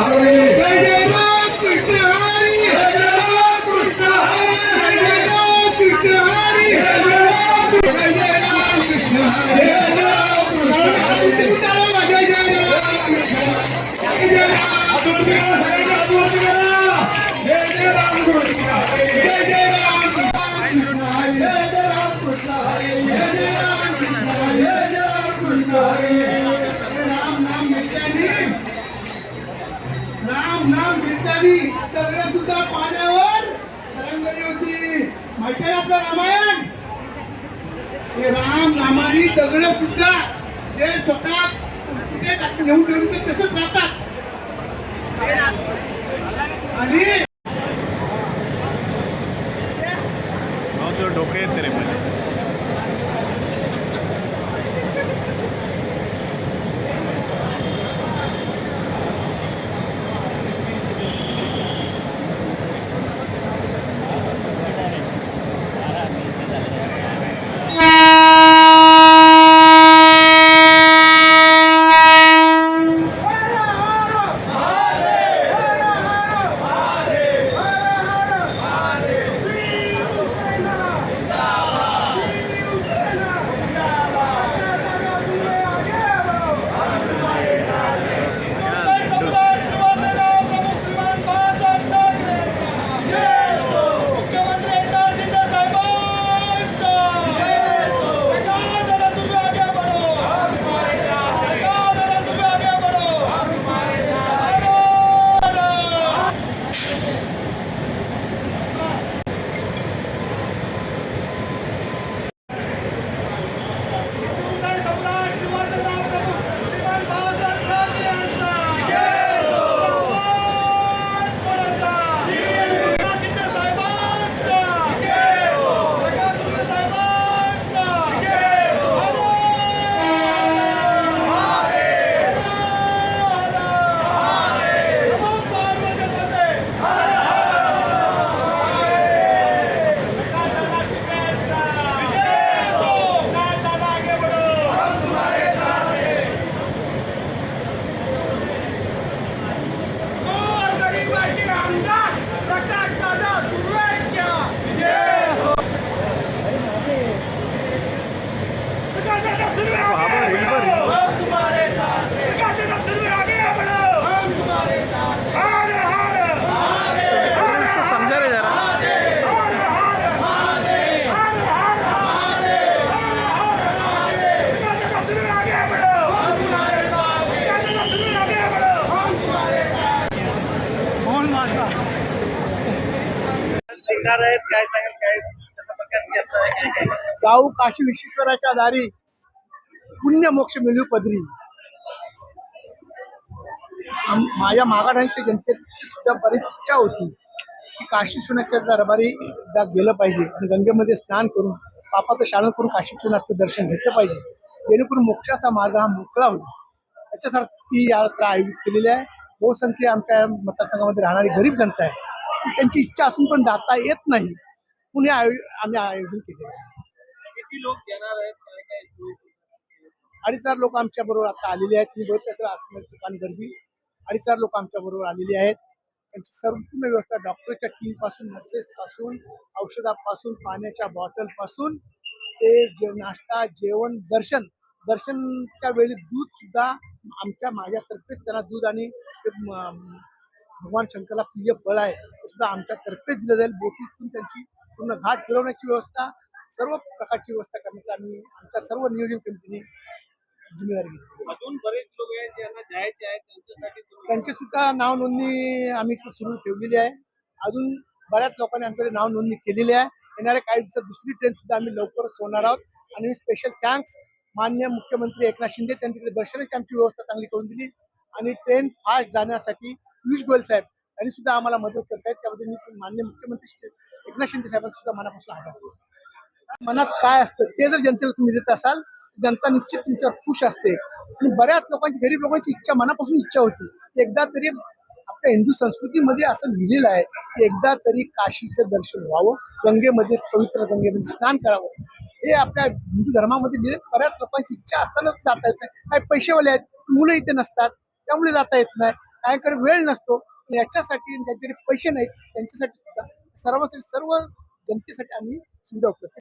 Thank you. नाम घेतल्याने सुद्धा पाण्यावर तरंगली होती. माहिती आहे आपलं रामायण? हे राम रामानी दगड सुद्धा ते स्वतः कुठे घेऊन ते तसंच राहतात. जाऊ काशी विश्वेश्वराच्या दारी पुण्य मोक्ष मिळू पदरी. माझ्या मागाड्यांच्या जनतेची सुद्धा बरीच इच्छा होती. की काशी विश्वनाथच्या दरबारी एकदा गेलं पाहिजे आणि गंगेमध्ये स्नान करून पापाचं शालन करून काशी विश्वनाथचं दर्शन घेतलं पाहिजे. जेणेकरून मोक्षाचा मार्ग हा मोकळा होईल. त्याच्यासाठी ती यात्रा आयोजित केलेली आहे. बहुसंख्य आमच्या मतदारसंघामध्ये राहणारी गरीब जनता आहे. त्यांची इच्छा असून पण जाता येत नाही. म्हणून हे आयो आम्ही आयोजन केलेलं आहे. अडीच हजार लोक आमच्या बरोबर आता आलेले आहेत. मी बघितलं असेल असणार ठिकाण गर्दी. अडीच हजार लोक आमच्या बरोबर आलेले आहेत. त्यांची संपूर्ण व्यवस्था डॉक्टरच्या टीमपासून नर्सेस पासून औषधापासून पाण्याच्या बॉटलपासून ते जे नाश्ता जेवण दर्शन दर्शनच्या वेळी दूध सुद्धा आमच्या माझ्यातर्फेच त्यांना दूध आणि भगवान शंकरला प्रिय फळ आहे ते सुद्धा आमच्या तर्फेच दिलं जाईल. बोटीतून त्यांची पूर्ण घाट फिरवण्याची व्यवस्था सर्व प्रकारची व्यवस्था करण्याचा आम्ही आमच्या सर्व नियोजन कमिटीने जिम्मेदारी घेतली अजून बरेच लोक आहेत ज्यांना जायचे आहेत त्यांच्यासाठी तुम्ही त्यांची सुद्धा नाव नोंदणी आम्ही सुरू ठेवलेली आहे. अजून बऱ्याच लोकांनी आमच्याकडे नाव नोंदणी केलेली आहे. येणाऱ्या काही दिवसात दुसरी ट्रेन सुद्धा आम्ही लवकरच सोडणार आहोत. आणि स्पेशल थँक्स मान्य मुख्यमंत्री एकनाथ शिंदे त्यांच्याकडे दर्शनाची आमची व्यवस्था चांगली करून दिली. आणि ट्रेन फास्ट जाण्यासाठी पियुष गोयल साहेब यांनी सुद्धा आम्हाला मदत करतायत. त्याबद्दल मी मान्य मुख्यमंत्री एकनाथ शिंदे साहेबांना सुद्धा मनापासून आभार मनात काय असतं? ते जर जनतेला तुम्ही देत असाल जनता निश्चित तुमच्यावर खुश असते. आणि बऱ्याच लोकांची गरीब लोकांची इच्छा मनापासून इच्छा होती एकदा तरी आपल्या हिंदू संस्कृतीमध्ये असं लिहिलेलं आहे की एकदा तरी काशीचं दर्शन व्हावं गंगेमध्ये पवित्र गंगेमध्ये स्नान करावं. ते आपल्या हिंदू धर्मामध्ये निरत बऱ्याच लोकांची इच्छा असतानाच जाता येत नाही. काही पैसेवाले आहेत मुलं इथे नसतात त्यामुळे जाता येत नाही. काहीकडे वेळ नसतो. याच्यासाठी ज्यांच्याकडे पैसे नाहीत त्यांच्यासाठी सुद्धा सर्वांसाठी सर्व जनतेसाठी आम्ही सुविधा उपलब्ध